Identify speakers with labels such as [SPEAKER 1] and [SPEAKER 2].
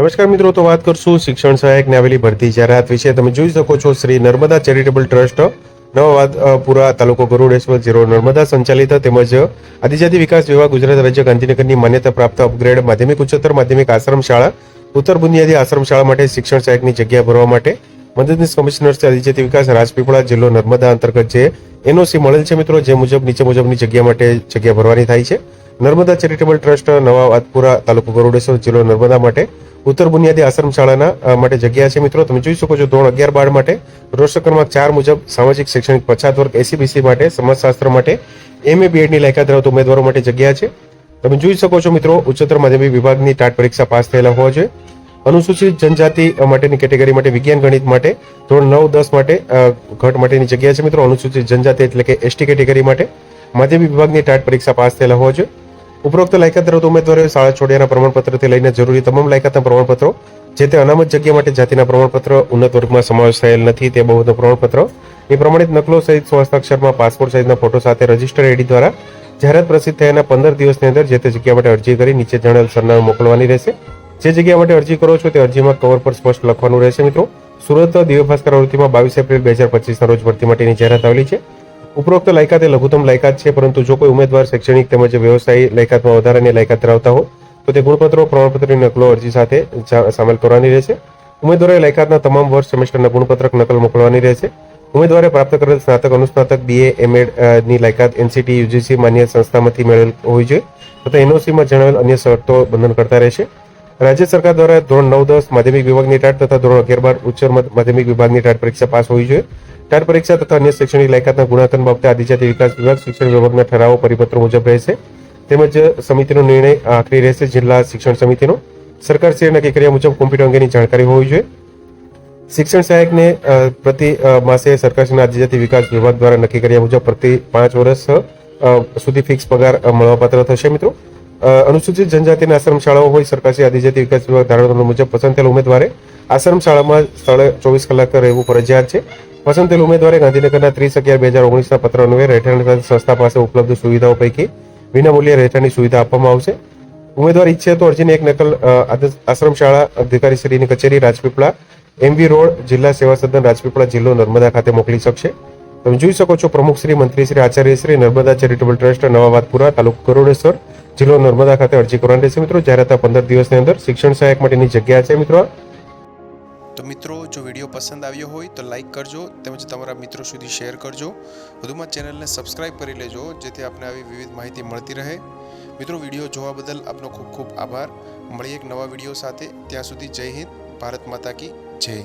[SPEAKER 1] નમસ્કાર મિત્રો, તો વાત કરશું શિક્ષણ સહાયકને આવેલી ભરતી જાહેરાત વિશે. તમે જોઈ શકો છો શ્રી નર્મદા ચેરિટેબલ ટ્રસ્ટ નવાવાદપુરા તાલુકો ગરુડેશ્વર જીરો નર્મદા સંચાલિત તેમજ આદિજાતિ વિકાસ વિભાગ ગુજરાત રાજ્ય ગાંધીનગરની માન્યતા પ્રાપ્ત અપગ્રેડ માધ્યમિક ઉચ્ચતર માધ્યમિક આશ્રમ શાળા, ઉત્તર બુનિયાદી આશ્રમ શાળા માટે શિક્ષણ સહાયકની જગ્યા ભરવા માટે મદદનીશ કમિશનર શ્રી આદિજાતિ વિકાસ રાજપીપળા જિલ્લો નર્મદા અંતર્ગત જે એનઓસી મળેલ છે મિત્રો, જે મુજબ, નીચે મુજબની જગ્યા માટે જગ્યા ભરવાની થાય છે. નર્મદા ચેરિટેબલ ટ્રસ્ટ, નવા વાતપુરા તાલુકો ગરુડેશ્વર જિલ્લો નર્મદા માટે ઉત્તર બુનિયાદી આશ્રમ શાળાના માટે જગ્યા છે મિત્રો. તમે જોઈ શકો છો ધોરણ અગિયાર બાર માટે રોસ્ટર ક્રમાંક ચાર મુજબ સામાજિક, શૈક્ષણિક, પછાત વર્ગ એસીબીસી માટે, સમાજશાસ્ત્ર માટે એમએ બીએડની લાયકાત ધરાવતા ઉમેદવારો માટે જગ્યા છે. તમે જોઈ શકો છો મિત્રો, ઉચ્ચતર માધ્યમિક વિભાગની ટાટ પરીક્ષા પાસ થયેલા હોવા જોઈએ. અનુસૂચિત જનજાતિ માટેની કેટેગરી માટે, વિજ્ઞાન, ગણિત માટે, ધોરણ નવ, દસ માટે ઘટ માટેની જગ્યા છે મિત્રો. અનુસૂચિત જનજાતિ એટલે કે એસટી કેટેગરી માટે, માધ્યમિક વિભાગની ટાટ પરીક્ષા પાસ થયેલા હોવા જોઈએ. ઉપરોક્ત લાયકાત ધરાવતા ઉમેદવારોએ શાળા છોડ્યાના પ્રમાણપત્રથી લઈને જરૂરી તમામ લાયકાતના પ્રમાણપત્રો, જે તે અનામત જગ્યા માટે જાતિના પ્રમાણપત્ર, ઉન્નત વર્ગમાં સમાવેશ થયેલ નથી, તે બાબતનું પ્રમાણપત્ર. એ પ્રમાણિત નકલો સહિત સ્વહસ્તાક્ષરમાં પાસપોર્ટ સાઇઝના ફોટો સાથે રજિસ્ટર એડી દ્વારા જાહેરાત પ્રસિદ્ધ થયાના પંદર દિવસની અંદર જે તે જગ્યા માટે અરજી કરી નીચે જણાવેલ સરનામું મોકલવાની રહેશે. જે જગ્યા માટે અરજી કરો છો તે અરજીમાં કવર પર સ્પષ્ટ લખવાનું રહેશે મિત્રો. સુરત દિવ્ય ભાસ્કર આવૃત્તિમાં બાવીસ એપ્રિલ બે હજાર પચીસના રોજ ભરતી માટેની જાહેરાત આવેલી છે. ઉપરોક્ત લાયકાત એ લઘુત્તમ લાયકાત છે, પરંતુ જો કોઈ ઉમેદવાર શૈક્ષણિક તેમજ વ્યવસાયી લાયકાતમાં વધારાની લાયકાત ધરાવતા હોય, તો તે ગુણપત્રો, પ્રમાણપત્રની નકલો અરજી સાથે સામેલ કરવાની રહેશે. ઉમેદવારે લાયકાતના તમામ વર્ષ સેમેસ્ટરના ગુણપત્રક નકલ મોકલવાની રહેશે. ઉમેદવારે પ્રાપ્ત કરેલ સ્નાતક, અનુસ્નાતક બીએ એમએડની લાયકાત એનસીટી યુજીસી માન્ય સંસ્થામાંથી મેળવેલ હોવી જોઈએ, તથા એનઓસીમાં જણાવેલ અન્ય શરતો બંધન કરતા રહેશે. રાજ્ય સરકાર દ્વારા ધોરણ નવ દસ માધ્યમિક વિભાગની ટાટ તથા ધોરણ અગિયાર બાર ઉચ્ચ મધ- માધ્યમિક વિભાગની ટાટ પરીક્ષા પાસ હોવી જોઈએ. ટાટ પરીક્ષા તથા અન્ય શૈક્ષણિક લાયકાતના ગુણાંકન બાબતે આદિજાતિ વિકાસ વિભાગ શિક્ષણ વિભાગના ઠરાવો પરિપત્ર મુજબ રહેશે. તેમજ સમિતિનો નિર્ણય આખરી રહેશે જિલ્લા શિક્ષણ સમિતિનો. સરકાર શ્રી નક્કી કર્યા મુજબ કોમ્પ્યુટર અંગેની જાણકારી હોવી જોઈએ. શિક્ષણ સહાયકને પ્રતિ માસે સરકારશ્રીના આદિજાતિ વિકાસ વિભાગ દ્વારા નક્કી કર્યા મુજબ પ્રતિ પાંચ વર્ષ સુધી ફિક્સ પગાર મળવાપાત્ર થશે મિત્રો. અનુસૂચિત જનજાતિના આશ્રમ શાળાઓ હોય, સરકારશ્રી આદિજાતિ વિકાસ વિભાગ ધારણા મુજબ પસંદ થયેલ ઉમેદવારે આશ્રમ શાળામાં સ્થળે ચોવીસ કલાક રહેવું ફરજિયાત છે. પસંદ થયેલ ઉમેદવારે ગાંધીનગરના ત્રીસ અગિયાર બે હજાર ઓગણીસના પત્ર અન્વયે રહેઠાણ સંસ્થા પાસે ઉપલબ્ધ સુવિધાઓ પૈકી વિનામૂલ્યે રહેઠાણની સુવિધા આપવામાં આવશે. ઉમેદવાર ઈચ્છે તો અરજીની એક નકલ આશ્રમશાળા અધિકારીશ્રીની કચેરી રાજપીપળા, એમવી રોડ જિલ્લા સેવા સદન રાજપીપળા જિલ્લો નર્મદા ખાતે મોકલી શકશે. તમે જોઈ શકો છો પ્રમુખ શ્રી, મંત્રી શ્રી, આચાર્ય શ્રી, નર્મદા ચેરિટેબલ ટ્રસ્ટ નવાવાદપુરા તાલુકો કરોડેશ્વર જિલ્લો નર્મદા ખાતે અરજી કરવાની રહેશે મિત્રો. જ્યારે હતા પંદર દિવસની અંદર શિક્ષણ સહાયક માટેની જગ્યા છે મિત્રો.
[SPEAKER 2] તો મિત્રો, જો વીડિયો પસંદ આવ્યો હોય તો લાઈક કરજો તેમજ તમારા મિત્રો સુધી શેર કરજો. વધુમાં ચેનલને સબસ્ક્રાઇબ કરી લેજો, જેથી આપને આવી વિવિધ માહિતી મળતી રહે. મિત્રો, વીડિયો જોવા બદલ આપનો ખૂબ ખૂબ આભાર. મળીએ એક નવા વીડિયો સાથે. ત્યાં સુધી જય હિન્દ, ભારત માતા કી જય.